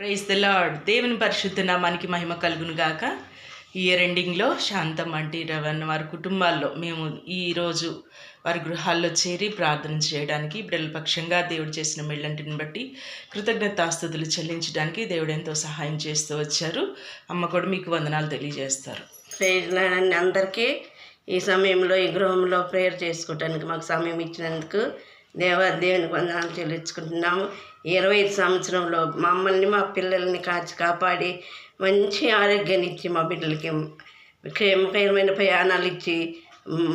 Praise the lord దేవుని పరిశుద్ధ నామానికి మహిమ కలుగును గాక. ఇయర్ ఎండింగ్లో శాంతం అంటే రవన్న వారి కుటుంబాల్లో మేము ఈరోజు వారి గృహాల్లో చేరి ప్రార్థన చేయడానికి బిడ్డలపక్షంగా దేవుడు చేసిన మెళ్ళంటిని బట్టి కృతజ్ఞతాస్తుతులు చెల్లించడానికి దేవుడు ఎంతో సహాయం చేస్తూ వచ్చారు. అమ్మ కూడా మీకు వందనాలు తెలియజేస్తారు. ప్రేయర్లని అందరికీ. ఈ సమయంలో ఈ గృహంలో ప్రేయర్ చేసుకోవడానికి మాకు సమయం ఇచ్చినందుకు దేవ దేవునికి వందనాలు చెల్లించుకుంటున్నాము. ఇరవై ఐదు సంవత్సరంలో మమ్మల్ని మా పిల్లల్ని కాచి కాపాడి మంచి ఆరోగ్యాన్ని ఇచ్చి మా బిడ్డలకి క్షేమకరమైన ప్రయాణాలు ఇచ్చి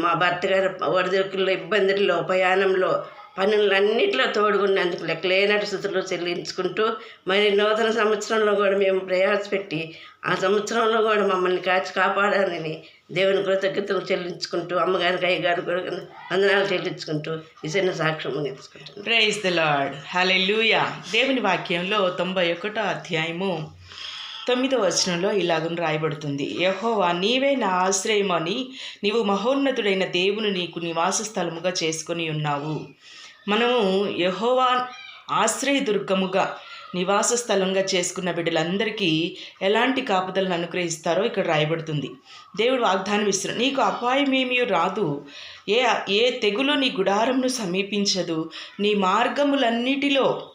మా భర్త గారు ఒడిదుడుకుల్లో ఇబ్బందుల్లో ప్రయాణంలో పనులన్నింటిలో తోడుకున్నందుకు లెక్కలేనటి స్థితిలో చెల్లించుకుంటూ మరి నూతన సంవత్సరంలో కూడా మేము ప్రయాసపెట్టి ఆ సంవత్సరంలో కూడా మమ్మల్ని కాచి కాపాడాలని దేవుని కృతజ్ఞతలు చెల్లించుకుంటూ అమ్మగారికి అయ్యగారు కూడా వందనాలు చెల్లించుకుంటూ ఈ చిన్న సాక్ష్యం ముగించుకుంటున్నాను ప్రైజ్ ద లార్డ్ లూయా దేవుని వాక్యంలో తొంభై ఒకటో అధ్యాయము. తొమ్మిదో వచనంలో ఇలాగను రాయబడుతుంది. యహోవా నీవే నా ఆశ్రయమని నీవు మహోన్నతుడైన దేవుని నీకు నివాస స్థలముగా చేసుకొని ఉన్నావు. మనము యహోవా ఆశ్రయదుర్గముగా నివాస స్థలంగా చేసుకున్న బిడ్డలందరికీ ఎలాంటి కాపుదలను అనుగ్రహిస్తారో ఇక్కడ రాయబడుతుంది. దేవుడు వాగ్దానం ఇస్తున్నాడు నీకు అపాయమేమీ రాదు. ఏ ఏ తెగులు నీ గుడారంను సమీపించదు. నీ మార్గములన్నిటిలో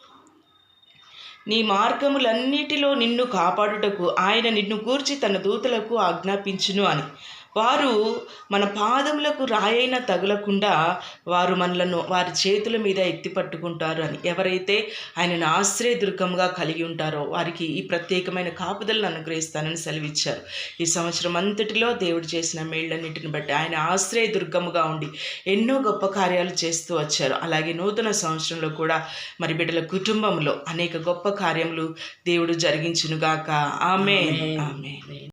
నీ మార్గములన్నిటిలో నిన్ను కాపాడుటకు ఆయన నిన్ను గూర్చి తన దూతలకు ఆజ్ఞాపించును అని. వారు మన పాదములకు రాయైన తగులకుండా వారు మనలను వారి చేతుల మీద ఎత్తి పట్టుకుంటారు అని. ఎవరైతే ఆయనను ఆశ్రయదుర్గంగా కలిగి ఉంటారో వారికి ఈ ప్రత్యేకమైన కాపుదలను అనుగ్రహిస్తానని సెలవిచ్చారు. ఈ సంవత్సరం అంతటిలో దేవుడు చేసిన మేళ్ళన్నిటిని బట్టి ఆయన ఆశ్రయదుర్గముగా ఉండి ఎన్నో గొప్ప కార్యాలు చేస్తూ వచ్చారు. అలాగే నూతన సంవత్సరంలో కూడా మరి బిడ్డల కుటుంబంలో అనేక గొప్ప కార్యములు దేవుడు జరిగించునుగాక. ఆమె ఆమె